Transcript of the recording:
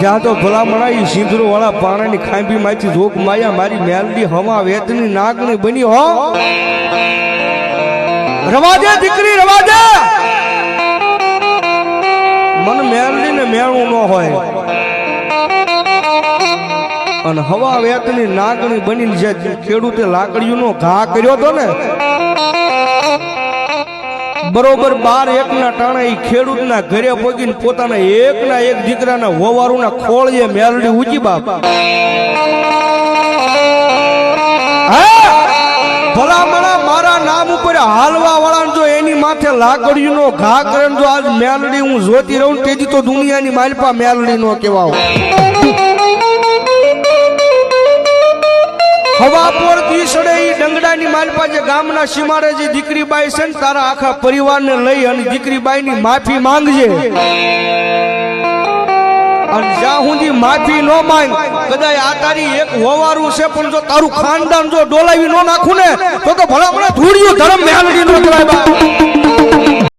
જ્યાં તો ભલામણા ઈ સિંદૂર વાળા પાણાની ખાંભી માંથી જોક માયા મારી મેલડી હવા વેતની નાગણી બની હો. રવાજે દીકરી, રવાજે! મન મેલડી ને મેળવું ન હોય. અને હવા વેતની નાગણી બની જે ખેડૂતે લાકડીઓનો ઘા કર્યો તો ને બરોબર બાર એકના ટાણે એ ખેડૂતના ઘરે પોગીને પોતાના એકના એક દીકરાના હોવારુના ખોળીએ મેલડી ઊંચી બાપ! ભલામણા મારા નામ ઉપર હાલવા વાળા એની માથે લાકડીનો ઘા કરે જો આજ મેલડી હું જોતી રહું તેથી તો દુનિયાની માલપા મેલડી નો કહેવાવ ડંગડાની માલપા ગામના સીમાડે જે દીકરી બાઈ છે ને, તારા આખા પરિવારને લઈ અને દીકરીબાઈની માફી માંગજે. અને જ્યાં સુધી માફી ન માંગ કદાચ આ તારી એક હોવારું છે, પણ જો તારું ખાનદાન જો ડોલાવી ન નાખું ને, તો તો ભલા ભલા ધૂળિયું ધર્મ મેળવી